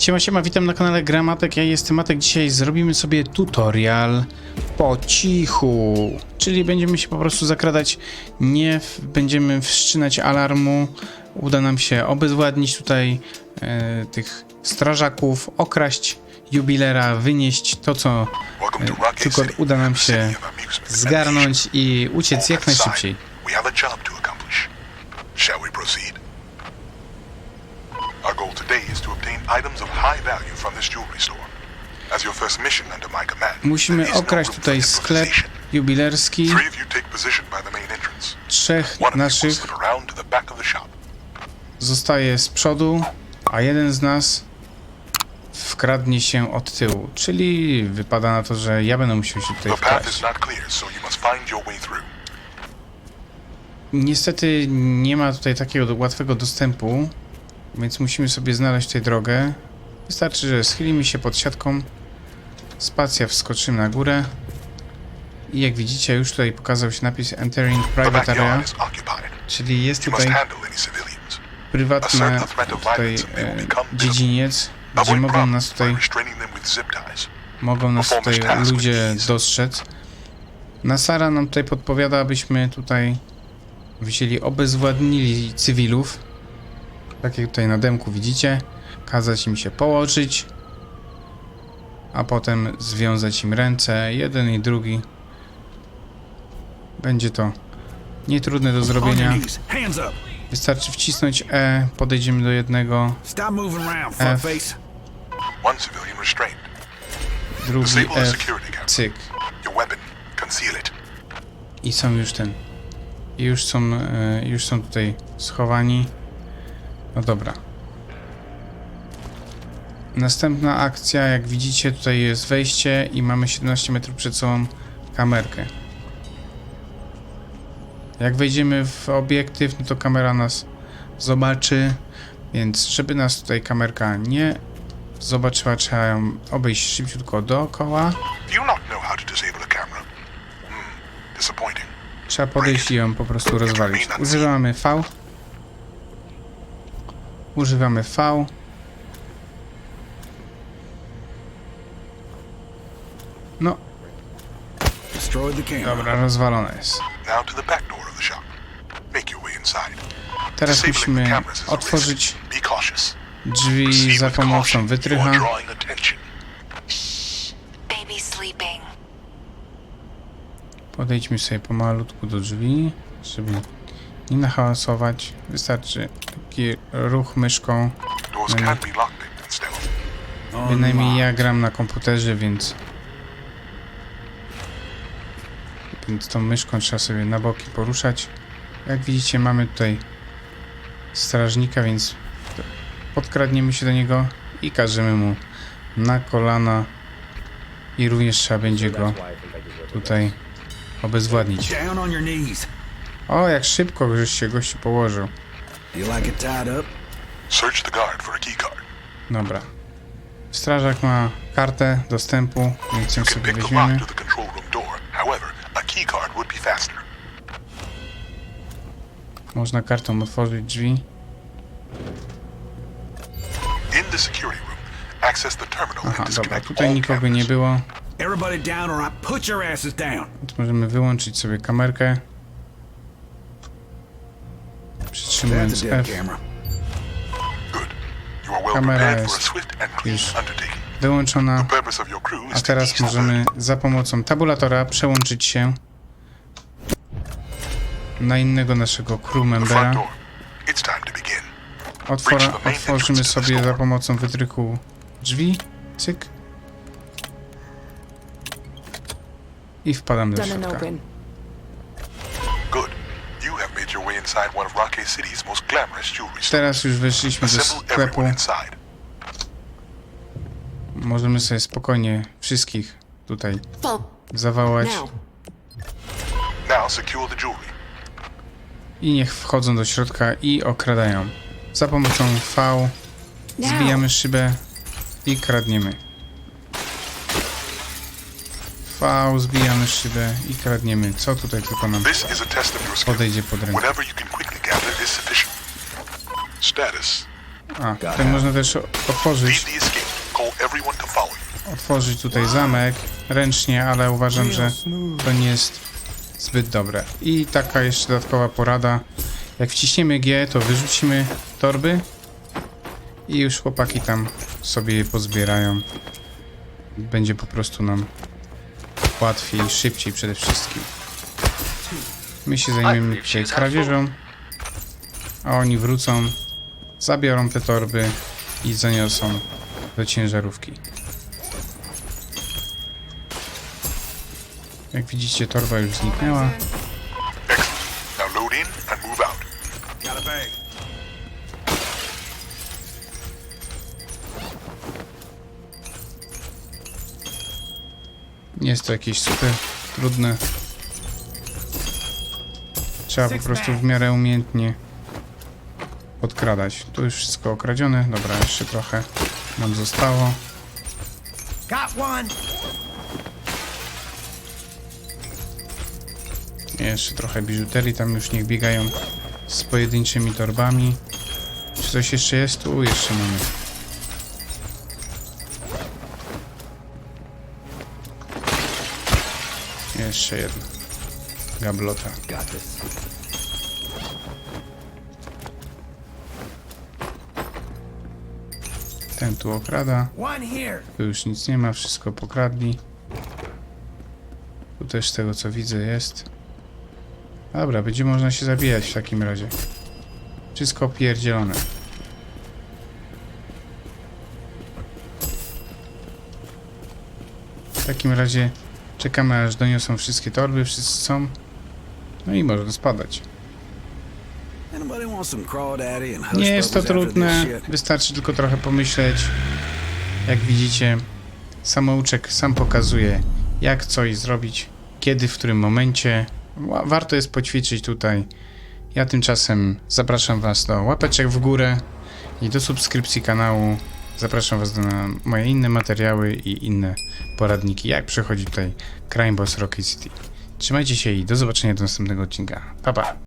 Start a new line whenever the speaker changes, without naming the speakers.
Siema, siema, witam na kanale Gramatek, ja jestem Matek. Dzisiaj zrobimy sobie tutorial po cichu, czyli będziemy się po prostu zakradać, nie będziemy wszczynać alarmu, uda nam się obezwładnić tutaj e, tych strażaków, okraść jubilera, wynieść to, co e, tylko uda nam się zgarnąć i uciec jak najszybciej.
Our goal today is to obtain items of high value from this jewelry store. As your first mission under my command,
Musimy
no
okraść tutaj sklep jubilerski,
Three of you take position by the main entrance.
trzech naszych zostaje z przodu, a jeden z nas wkradnie się od tyłu. Czyli wypada na to, że ja będę musiał się tutaj wkraść. Niestety nie ma tutaj takiego łatwego dostępu, więc musimy sobie znaleźć tutaj drogę. Wystarczy, że schylimy się pod siatką, spacja wskoczymy na górę. I jak widzicie już tutaj pokazał się napis Entering Private Area, czyli jest tutaj prywatny tutaj e, dziedziniec, gdzie mogą nas tutaj mogą nas tutaj ludzie dostrzec. Nasara nam tutaj podpowiada, abyśmy tutaj wzięli, obezwładnili cywilów. Tak jak tutaj na demku widzicie. Kazać im się położyć. A potem związać im ręce, jeden i drugi. Będzie to nietrudne do zrobienia. Wystarczy wcisnąć E, podejdziemy do jednego, F. drugi F, cyk. I są już ten. I już są, e, już są tutaj schowani. No dobra. Następna akcja, jak widzicie, tutaj jest wejście i mamy 17 metrów przed sobą kamerkę. Jak wejdziemy w obiektyw, no to kamera nas zobaczy, więc żeby nas tutaj kamerka nie zobaczyła, trzeba ją obejść szybciutko dookoła.
Hmm.
Trzeba podejść i ją po prostu rozwalić. Używamy V. Używamy V. No, dobra, rozwalone jest. Teraz musimy otworzyć drzwi za pomocą wytrycha. Podejdźmy sobie pomalutku do drzwi, żeby nie nahałasować. Wystarczy taki ruch myszką.
In stealth.
Bynajmniej ja gram na komputerze, więc... Więc tą myszką trzeba sobie na boki poruszać. Jak widzicie mamy tutaj strażnika, więc podkradniemy się do niego i każemy mu na kolana i również trzeba będzie go tutaj obezwładnić. O, jak szybko żeś się gościu położył. Dobra. Strażak ma kartę dostępu, więc ją sobie weźmiemy. Można kartą otworzyć drzwi. Aha, dobra, tutaj nikogo nie było, więc możemy wyłączyć sobie kamerkę.
That's
Przytrzymując
a dead
F.
camera.
Good. You are well
Kamera
prepared for a
jest
swift and clean
już
undertaking.
wyłączona.
The purpose of your crew is
A
to
teraz
the
możemy za pomocą tabulatora przełączyć się na innego naszego crew
The front
membera.
door. It's time to begin.
Otwora, otworzymy sobie za pomocą wytrychu drzwi. Cyk. I wpadamy do
Done and
środka.
open.
Teraz już weszliśmy do sklepu. Możemy sobie spokojnie wszystkich tutaj zawołać
Now.
Now secure the jewelry.
i niech wchodzą do środka i okradają. Za pomocą V zbijamy szybę i kradniemy. V, zbijamy szybę i kradniemy. Co tutaj tylko nam podejdzie pod rękę. A, tutaj można też otworzyć, otworzyć tutaj zamek ręcznie, ale uważam, że to nie jest zbyt dobre. I taka jeszcze dodatkowa porada. Jak wciśniemy G, to wyrzucimy torby i już chłopaki tam sobie je pozbierają. Będzie po prostu nam łatwiej, szybciej przede wszystkim. My się zajmiemy tutaj kradzieżą, a oni wrócą, zabiorą te torby i zaniosą do ciężarówki. Jak widzicie, torba już zniknęła. Nie jest to jakieś super trudne. Trzeba po prostu w miarę umiejętnie podkradać. Tu już wszystko okradzione. Dobra, jeszcze trochę nam zostało. Jeszcze trochę biżuterii, tam już niech biegają z pojedynczymi torbami. Czy coś jeszcze jest? Tu jeszcze mamy. Jeszcze jedna. Gablota. Ten tu okrada. Tu już nic nie ma, wszystko pokradli. Tu też z tego co widzę jest. Dobra, będzie można się zabijać w takim razie. Wszystko pierdzielone. W takim razie czekamy aż doniosą wszystkie torby, wszyscy są. No i można spadać. Nie jest to trudne, wystarczy tylko trochę pomyśleć. Jak widzicie, samouczek sam pokazuje, jak coś zrobić, kiedy, w którym momencie. Wa- Warto jest poćwiczyć tutaj. Ja tymczasem zapraszam Was do łapeczek w górę i do subskrypcji kanału. Zapraszam Was na moje inne materiały i inne poradniki, jak przechodzić tutaj Crime Boss Rocket City. Trzymajcie się i do zobaczenia do następnego odcinka. Pa, pa!